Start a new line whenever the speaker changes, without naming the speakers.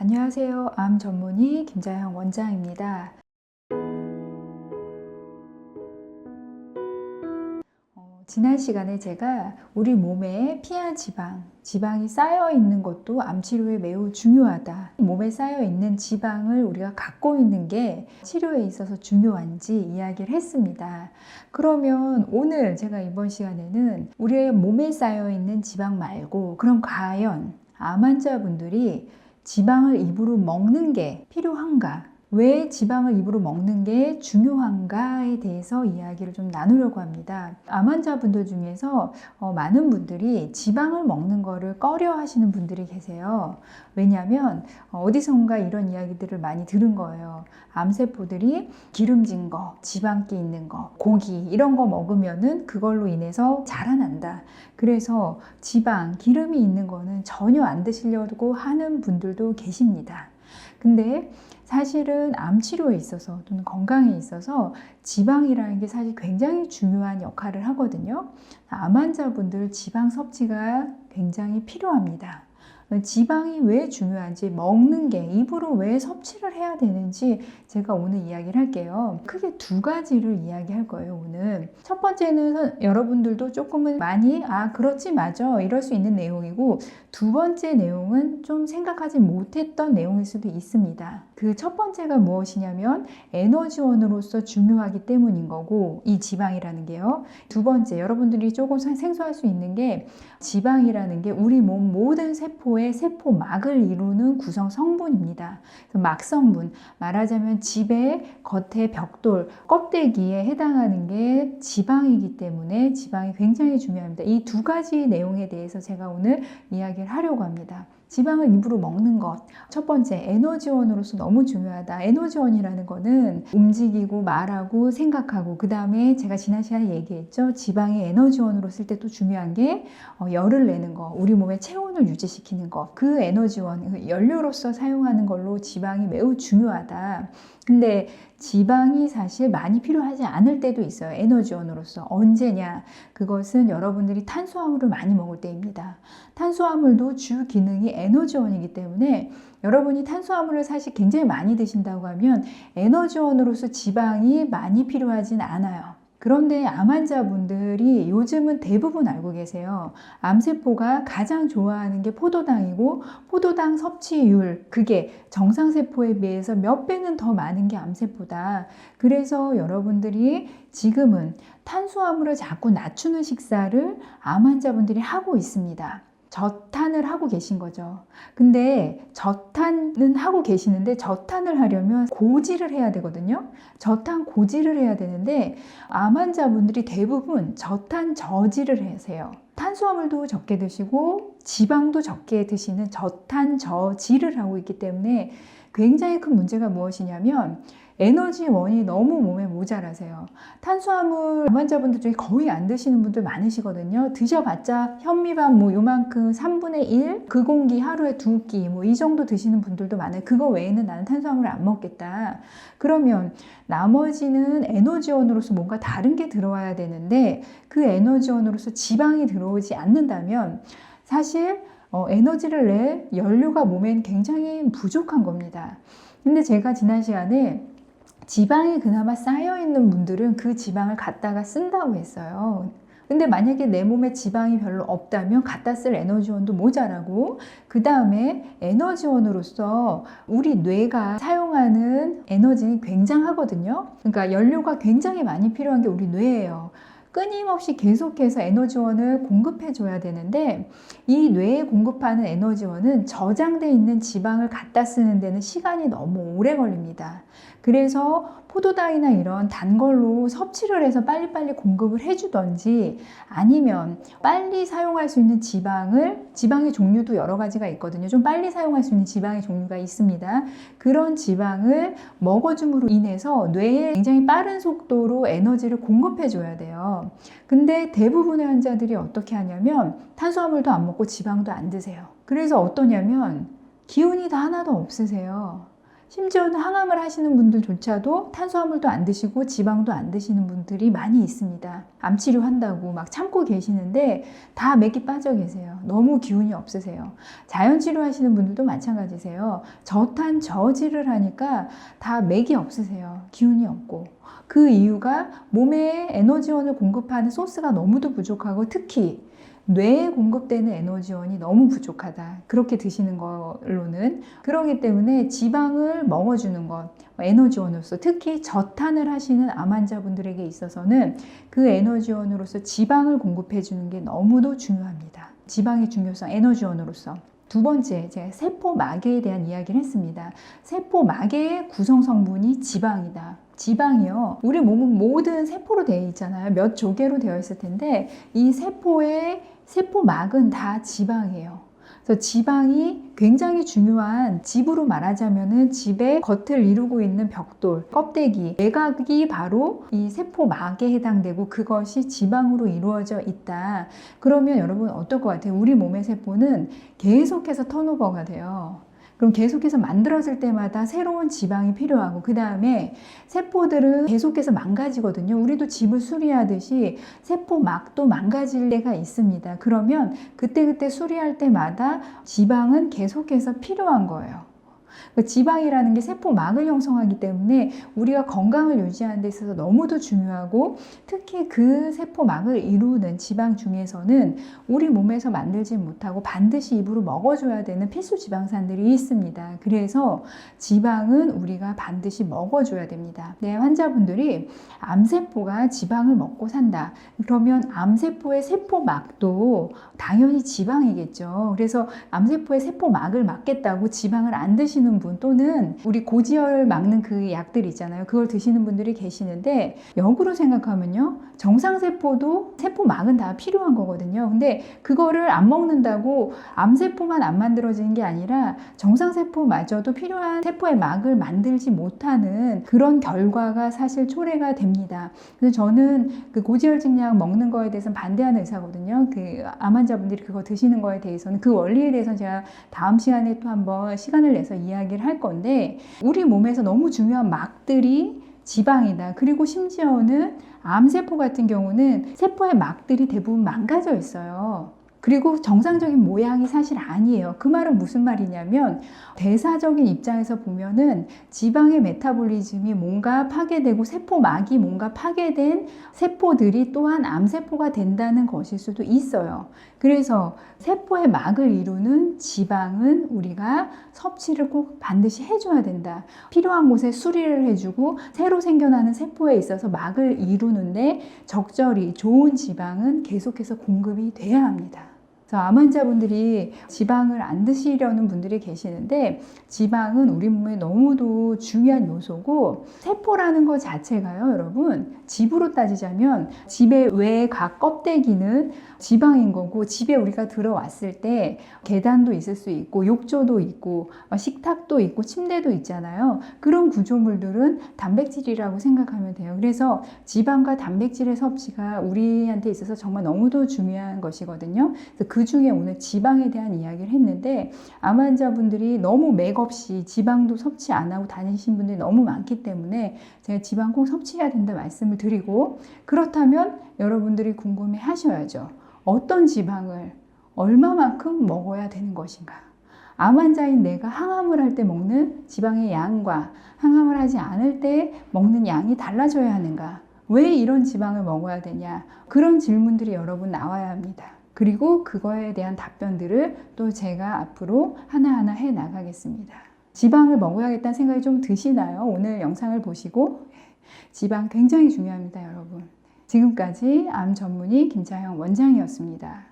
안녕하세요. 암 전문의 김자영 원장입니다. 어, 지난 시간에 제가 우리 몸에 피하 지방, 지방이 쌓여 있는 것도 암 치료에 매우 중요하다. 몸에 쌓여 있는 지방을 우리가 갖고 있는 게 치료에 있어서 중요한지 이야기를 했습니다. 그러면 오늘 제가 이번 시간에는 우리의 몸에 쌓여 있는 지방 말고 그럼 과연 암 환자분들이 지방을 입으로 먹는 게 필요한가? 왜 지방을 입으로 먹는 게 중요한가에 대해서 이야기를 좀 나누려고 합니다. 암 환자분들 중에서 어, 많은 분들이 지방을 먹는 거를 꺼려 하시는 분들이 계세요. 왜냐하면 어, 어디선가 이런 이야기들을 많이 들은 거예요. 암세포들이 기름진 거, 지방기 있는 거, 고기 이런 거 먹으면은 그걸로 인해서 자라난다. 그래서 지방, 기름이 있는 거는 전혀 안 드시려고 하는 분들도 계십니다. 근데 사실은 암 치료에 있어서 또는 건강에 있어서 지방이라는 게 사실 굉장히 중요한 역할을 하거든요. 암 환자분들 지방 섭취가 굉장히 필요합니다. 지방이 왜 중요한지 먹는 게 입으로 왜 섭취를 해야 되는지 제가 오늘 이야기를 할게요. 크게 두 가지를 이야기할 거예요, 오늘. 첫 번째는 여러분들도 조금은 많이 아, 그렇지 맞아. 이럴 수 있는 내용이고 두 번째 내용은 좀 생각하지 못했던 내용일 수도 있습니다. 그 첫 번째가 무엇이냐면 에너지원으로서 중요하기 때문인 거고 이 지방이라는 게요. 두 번째 여러분들이 조금 생소할 수 있는 게 지방이라는 게 우리 몸 모든 세포 의 세포막을 이루는 구성 성분입니다. 막성분 말하자면 집의 겉에 벽돌 껍데기에 해당하는 게 지방이기 때문에 지방이 굉장히 중요합니다. 이 두 가지 내용에 대해서 제가 오늘 이야기를 하려고 합니다. 지방을 입으로 먹는 것. 첫 번째, 에너지원으로서 너무 중요하다. 에너지원이라는 거는 움직이고 말하고 생각하고, 그 다음에 제가 지난 시간에 얘기했죠. 지방의 에너지원으로 쓸 때 또 중요한 게 어, 열을 내는 거, 우리 몸의 체온을 유지시키는 것. 그 에너지원, 그 연료로서 사용하는 걸로 지방이 매우 중요하다. 근데 지방이 사실 많이 필요하지 않을 때도 있어요. 에너지원으로서. 언제냐? 그것은 여러분들이 탄수화물을 많이 먹을 때입니다. 탄수화물도 주 기능이 에너지원이기 때문에 여러분이 탄수화물을 사실 굉장히 많이 드신다고 하면 에너지원으로서 지방이 많이 필요하진 않아요. 그런데 암 환자분들이 요즘은 대부분 알고 계세요. 암세포가 가장 좋아하는 게 포도당이고 포도당 섭취율 그게 정상세포에 비해서 몇 배는 더 많은 게 암세포다. 그래서 여러분들이 지금은 탄수화물을 자꾸 낮추는 식사를 암 환자분들이 하고 있습니다. 저탄을 하고 계신 거죠. 근데 저탄은 하고 계시는데 저탄을 하려면 고지를 해야 되거든요. 저탄 고지를 해야 되는데 암 환자분들이 대부분 저탄 저지를 하세요. 탄수화물도 적게 드시고 지방도 적게 드시는 저탄 저지를 하고 있기 때문에 굉장히 큰 문제가 무엇이냐면 에너지원이 너무 몸에 모자라세요. 탄수화물 환자분들 중에 거의 안 드시는 분들 많으시거든요. 드셔봤자 현미밥 뭐 요만큼 3분의 1, 그 공기 하루에 두 끼, 뭐 이 정도 드시는 분들도 많아요. 그거 외에는 나는 탄수화물을 안 먹겠다. 그러면 나머지는 에너지원으로서 뭔가 다른 게 들어와야 되는데 그 에너지원으로서 지방이 들어오지 않는다면 사실 어, 에너지를 낼 연료가 몸엔 굉장히 부족한 겁니다. 근데 제가 지난 시간에 지방이 그나마 쌓여 있는 분들은 그 지방을 갖다가 쓴다고 했어요. 근데 만약에 내 몸에 지방이 별로 없다면 갖다 쓸 에너지원도 모자라고 그 다음에 에너지원으로서 우리 뇌가 사용하는 에너지는 굉장하거든요. 그러니까 연료가 굉장히 많이 필요한 게 우리 뇌예요. 끊임없이 계속해서 에너지원을 공급해 줘야 되는데 이 뇌에 공급하는 에너지원은 저장돼 있는 지방을 갖다 쓰는 데는 시간이 너무 오래 걸립니다. 그래서 포도당이나 이런 단 걸로 섭취를 해서 빨리빨리 공급을 해주던지 아니면 빨리 사용할 수 있는 지방을 지방의 종류도 여러 가지가 있거든요. 좀 빨리 사용할 수 있는 지방의 종류가 있습니다. 그런 지방을 먹어줌으로 인해서 뇌에 굉장히 빠른 속도로 에너지를 공급해 줘야 돼요. 근데 대부분의 환자들이 어떻게 하냐면 탄수화물도 안 먹고 지방도 안 드세요. 그래서 어떠냐면 기운이 다 하나도 없으세요. 심지어는 항암을 하시는 분들조차도 탄수화물도 안 드시고 지방도 안 드시는 분들이 많이 있습니다. 암 치료한다고 막 참고 계시는데 다 맥이 빠져 계세요. 너무 기운이 없으세요. 자연 치료하시는 분들도 마찬가지세요. 저탄 저지를 하니까 다 맥이 없으세요. 기운이 없고. 그 이유가 몸에 에너지원을 공급하는 소스가 너무도 부족하고 특히 뇌에 공급되는 에너지원이 너무 부족하다. 그렇게 드시는 걸로는. 그러기 때문에 지방을 먹어주는 것, 에너지원으로서 특히 저탄을 하시는 암 환자분들에게 있어서는 그 에너지원으로서 지방을 공급해주는 게 너무도 중요합니다. 지방의 중요성, 에너지원으로서. 두 번째, 제가 세포 마개에 대한 이야기를 했습니다. 세포 마개의 구성 성분이 지방이다. 지방이요. 우리 몸은 모든 세포로 되어 있잖아요. 몇 조개로 되어 있을 텐데 이 세포의 세포막은 다 지방이에요. 그래서 지방이 굉장히 중요한 집으로 말하자면은 집의 겉을 이루고 있는 벽돌, 껍데기, 외곽이 바로 이 세포막에 해당되고 그것이 지방으로 이루어져 있다. 그러면 여러분 어떨 것 같아요? 우리 몸의 세포는 계속해서 턴오버가 돼요. 그럼 계속해서 만들어질 때마다 새로운 지방이 필요하고 그 다음에 세포들은 계속해서 망가지거든요. 우리도 집을 수리하듯이 세포막도 망가질 때가 있습니다. 그러면 그때그때 수리할 때마다 지방은 계속해서 필요한 거예요. 그 지방이라는 게 세포막을 형성하기 때문에 우리가 건강을 유지하는 데 있어서 너무도 중요하고 특히 그 세포막을 이루는 지방 중에서는 우리 몸에서 만들지 못하고 반드시 입으로 먹어줘야 되는 필수 지방산들이 있습니다. 그래서 지방은 우리가 반드시 먹어줘야 됩니다. 네, 환자분들이 암세포가 지방을 먹고 산다. 그러면 암세포의 세포막도 당연히 지방이겠죠. 그래서 암세포의 세포막을 막겠다고 지방을 안 드시는 분 또는 우리 고지혈 막는 그 약들 있잖아요. 그걸 드시는 분들이 계시는데 역으로 생각하면요. 정상세포도 세포막은 다 필요한 거거든요. 근데 그거를 안 먹는다고 암세포만 안 만들어지는 게 아니라 정상세포마저도 필요한 세포의 막을 만들지 못하는 그런 결과가 사실 초래가 됩니다. 그래서 저는 그 고지혈증 약 먹는 거에 대해서는 반대하는 의사거든요. 그 암 환자분들이 그거 드시는 거에 대해서는 그 원리에 대해서는 제가 다음 시간에 또 한번 시간을 내서 이야기를 할 건데 우리 몸에서 너무 중요한 막들이 지방이다. 그리고 심지어는 암세포 같은 경우는 세포의 막들이 대부분 망가져 있어요. 그리고 정상적인 모양이 사실 아니에요. 그 말은 무슨 말이냐면 대사적인 입장에서 보면은 지방의 메타볼리즘이 뭔가 파괴되고 세포막이 뭔가 파괴된 세포들이 또한 암세포가 된다는 것일 수도 있어요. 그래서 세포의 막을 이루는 지방은 우리가 섭취를 꼭 반드시 해줘야 된다. 필요한 곳에 수리를 해주고 새로 생겨나는 세포에 있어서 막을 이루는데 적절히 좋은 지방은 계속해서 공급이 돼야 합니다. 그래서 암 환자분들이 지방을 안 드시려는 분들이 계시는데 지방은 우리 몸에 너무도 중요한 요소고 세포라는 것 자체가요, 여러분. 집으로 따지자면 집의 외각 껍데기는 지방인 거고 집에 우리가 들어왔을 때 계단도 있을 수 있고 욕조도 있고 식탁도 있고 침대도 있잖아요. 그런 구조물들은 단백질이라고 생각하면 돼요. 그래서 지방과 단백질의 섭취가 우리한테 있어서 정말 너무도 중요한 것이거든요. 그 중에 오늘 지방에 대한 이야기를 했는데 암 환자분들이 너무 맥없이 지방도 섭취 안 하고 다니신 분들이 너무 많기 때문에 제가 지방 꼭 섭취해야 된다 말씀을 드리고 그렇다면 여러분들이 궁금해 하셔야죠. 어떤 지방을 얼마만큼 먹어야 되는 것인가? 암 환자인 내가 항암을 할 때 먹는 지방의 양과 항암을 하지 않을 때 먹는 양이 달라져야 하는가? 왜 이런 지방을 먹어야 되냐? 그런 질문들이 여러분 나와야 합니다. 그리고 그거에 대한 답변들을 또 제가 앞으로 하나하나 해 나가겠습니다. 지방을 먹어야겠다는 생각이 좀 드시나요? 오늘 영상을 보시고 지방 굉장히 중요합니다, 여러분. 지금까지 암 전문의 김자영 원장이었습니다.